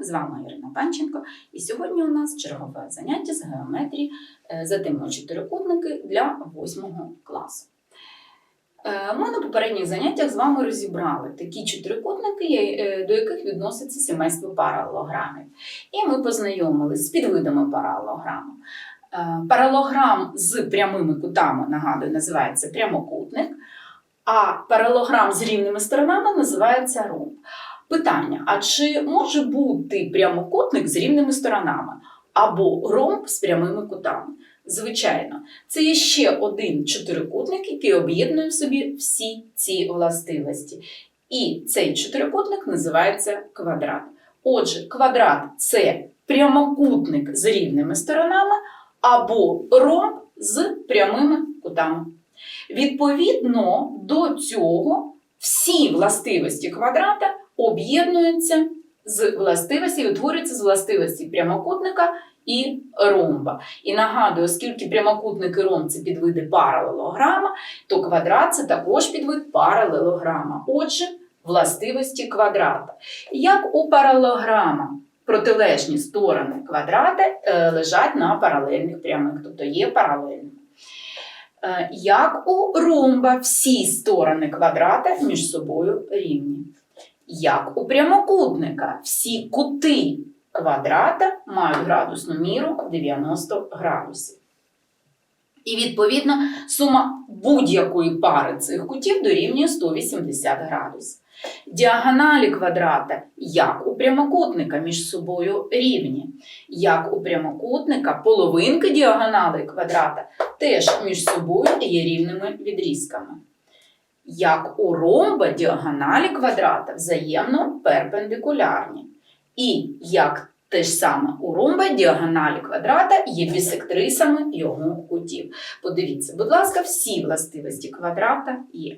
З вами Ірина Панченко. І сьогодні у нас чергове заняття з геометрії е, затемно чотирикутники для 8 класу. Е, Ми на попередніх заняттях з вами розібрали такі чотирикутники, е, до яких відноситься сімейство паралелограмів. І ми познайомилися з підвидами паралелограму. Е, Паралелограм з прямими кутами, нагадую, називається прямокутник, а паралелограм з рівними сторонами називається ромб. Питання: а чи може бути прямокутник з рівними сторонами або ромб з прямими кутами? Звичайно, це є ще один чотирикутник, який об'єднує в собі всі ці властивості. І цей чотирикутник називається квадрат. Отже, квадрат це прямокутник з рівними сторонами або ромб з прямими кутами. Відповідно до цього всі властивості квадрата об'єднуються з властивості, утворюються з властивості прямокутника і ромба. І нагадую, оскільки прямокутник і ромб це підвиди паралелограма, то квадрат це також підвид паралелограма. Отже, властивості квадрата. Як у паралелограма протилежні сторони квадрата е, лежать на паралельних прямих, тобто є паралельними. Е, Як у ромба всі сторони квадрата між собою рівні. Як у прямокутника всі кути квадрата мають градусну міру 90 градусів. І відповідно сума будь-якої пари цих кутів дорівнює 180 градусів. Діагоналі квадрата, як у прямокутника, між собою рівні. Як у прямокутника, половинки діагонали квадрата теж між собою є рівними відрізками. Як у ромба діагоналі квадрата взаємно перпендикулярні. І як те ж саме у ромба діагоналі квадрата є бісектрисами його кутів. Подивіться, будь ласка, всі властивості квадрата є.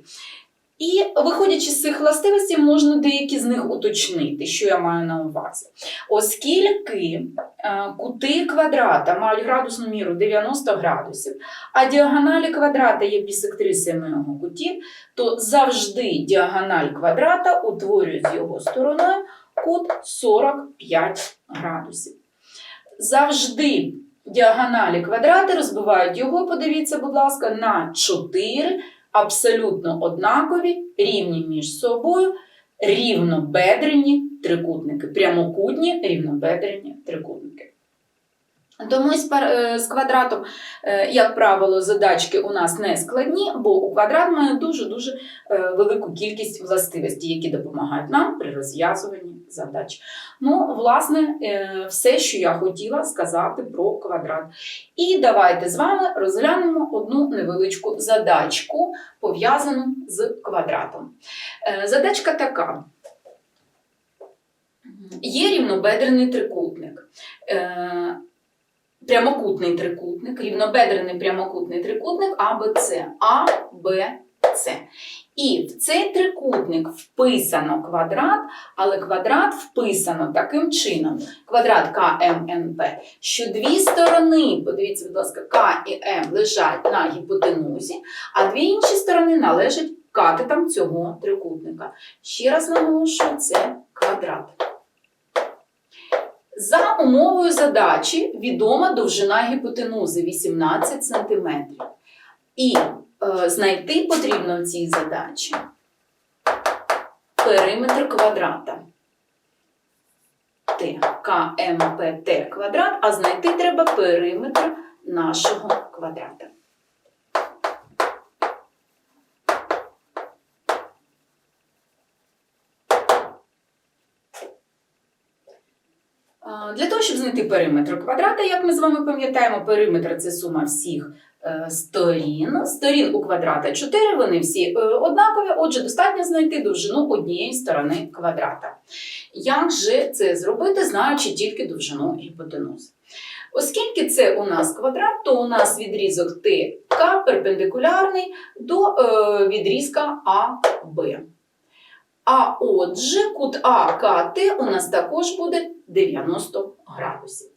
І виходячи з цих властивостей, можна деякі з них уточнити, що я маю на увазі. Оскільки е, кути квадрата мають градусну міру 90 градусів, а діагоналі квадрата є бісектрисами його кутів, то завжди діагональ квадрата утворює з його стороною кут 45 градусів. Завжди діагоналі квадрата розбивають його, подивіться, будь ласка, на 4 абсолютно однакові, рівні між собою, рівнобедрені трикутники, прямокутні рівнобедрені трикутники. Тому е, з квадратом, е, як правило, задачки у нас не складні, бо у квадрат має дуже-дуже е, велику кількість властивостей, які допомагають нам при розв'язуванні задач. Ну, власне, все, що я хотіла сказати про квадрат. І давайте з вами розглянемо одну невеличку задачку, пов'язану з квадратом. Задачка така. Є рівнобедрений трикутник. Прямокутний трикутник, рівнобедрений прямокутний трикутник АБЦ. А, Б, С. І в цей трикутник вписано квадрат, але квадрат вписано таким чином: квадрат КМНП, що дві сторони, подивіться, будь ласка, К і М лежать на гіпотенузі, а дві інші сторони належать катетам цього трикутника. Ще раз наголошую, це квадрат. За умовою задачі відома довжина гіпотенузи 18 см. І е, знайти потрібно в цій задачі периметр квадрата. Т, КМПТ квадрат, а знайти треба периметр нашого квадрата. А, Для того, щоб знайти периметр квадрата, як ми з вами пам'ятаємо, периметр це сума всіх е, сторін. Сторін у квадрата 4, вони всі е, однакові, отже, достатньо знайти довжину однієї сторони квадрата. Як же це зробити, знаючи тільки довжину гіпотенузи? Оскільки це у нас квадрат, то у нас відрізок ТК перпендикулярний до е, відрізка АБ. А отже, кут АКТ у нас також буде 90 градусів.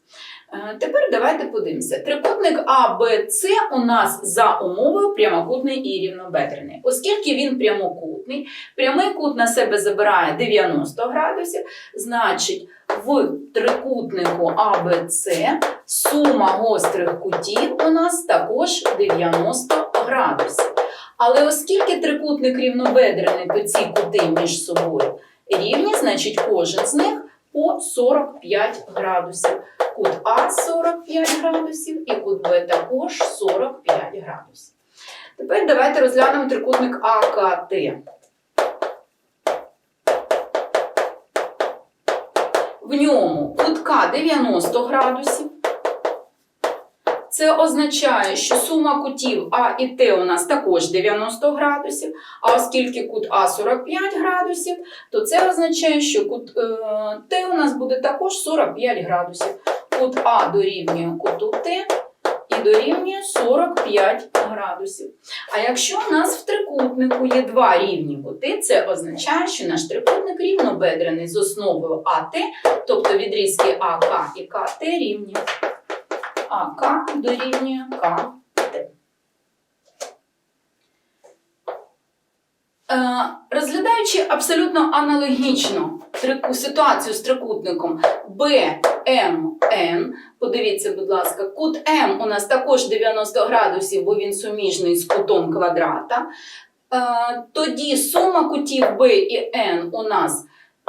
Е, Тепер давайте подивимося. Трикутник АБЦ у нас за умовою прямокутний і рівнобедрений. Оскільки він прямокутний, прямий кут на себе забирає 90 градусів, значить в трикутнику АБЦ сума гострих кутів у нас також 90 градусів. Але оскільки трикутник рівнобедрений, то ці кути між собою рівні, значить кожен з них по 45 градусів. Кут А 45 градусів і кут Б також 45 градусів. Тепер давайте розглянемо трикутник АКТ. В ньому кут К 90 градусів. Це означає, що сума кутів А і Т у нас також 90 градусів, а оскільки кут А 45 градусів, то це означає, що кут е, Т у нас буде також 45 градусів. Кут А дорівнює куту Т і дорівнює 45 градусів. А якщо у нас в трикутнику є два рівні кути, це означає, що наш трикутник рівнобедрений з основою АТ, тобто відрізки АК і КТ рівні. АК дорівнює КТ. Е, Розглядаючи абсолютно аналогічно ситуацію з трикутником BMN, подивіться, будь ласка, кут М у нас також 90 градусів, бо він суміжний з кутом квадрата. Е, Тоді сума кутів B і N у нас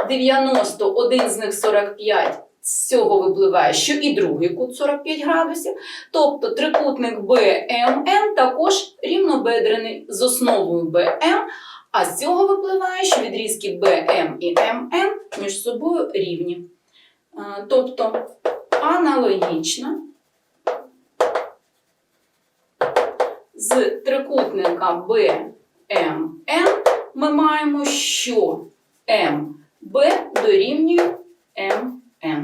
90, один з них 45. З цього випливає, що і другий кут 45 градусів. Тобто трикутник BMN також рівнобедрений з основою BM, а з цього випливає, що відрізки BM і MN між собою рівні. Е, Тобто аналогічно з трикутника BMN ми маємо, що MB дорівнює MN. Е,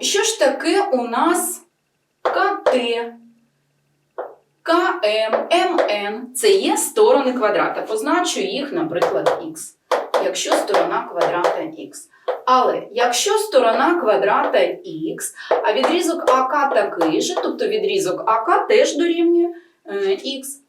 Що ж таке у нас КТ? КМ, МН це є сторони квадрата. Позначу їх, наприклад, х, якщо сторона квадрата х. Але якщо сторона квадрата х, а відрізок АК такий же, тобто відрізок АК теж дорівнює е, х.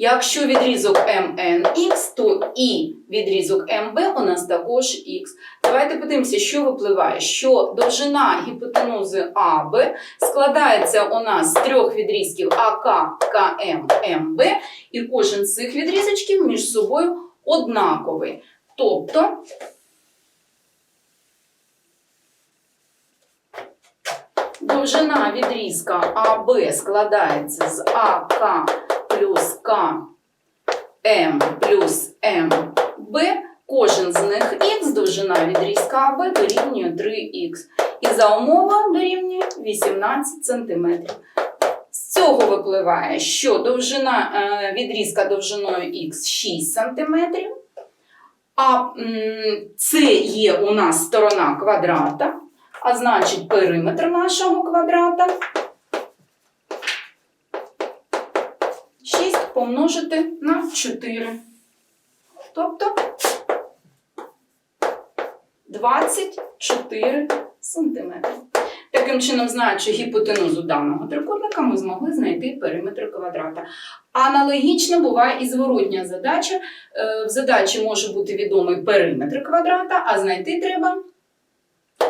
Якщо відрізок МНХ, то і відрізок МБ у нас також х. Давайте подивимося, що випливає, що довжина гіпотенузи АБ складається у нас з трьох відрізків АК, КМ, МБ, і кожен з цих відрізочків між собою однаковий. Тобто довжина відрізка АБ складається з АК плюс К М плюс МБ. Кожен з них х, довжина відрізка АБ дорівнює 3х. І за умова дорівнює 18 см. З цього випливає, що довжина е, відрізка довжиною х 6 см. А це є у нас сторона квадрата, а значить периметр нашого квадрата помножити на 4. Тобто 24 сантиметри. Таким чином, знаючи гіпотенузу даного трикутника, ми змогли знайти периметр квадрата. Аналогічно буває і зворотня задача. Е, В задачі може бути відомий периметр квадрата, а знайти треба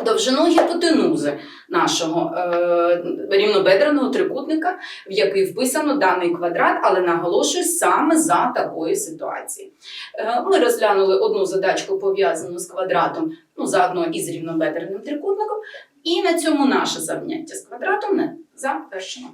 довжину гіпотенузи нашого е, рівнобедреного трикутника, в який вписано даний квадрат, але наголошую саме за такої ситуації. Е, ми розглянули одну задачку пов'язану з квадратом, ну заодно із рівнобедреним трикутником, і на цьому наше заняття з квадратом не завершено.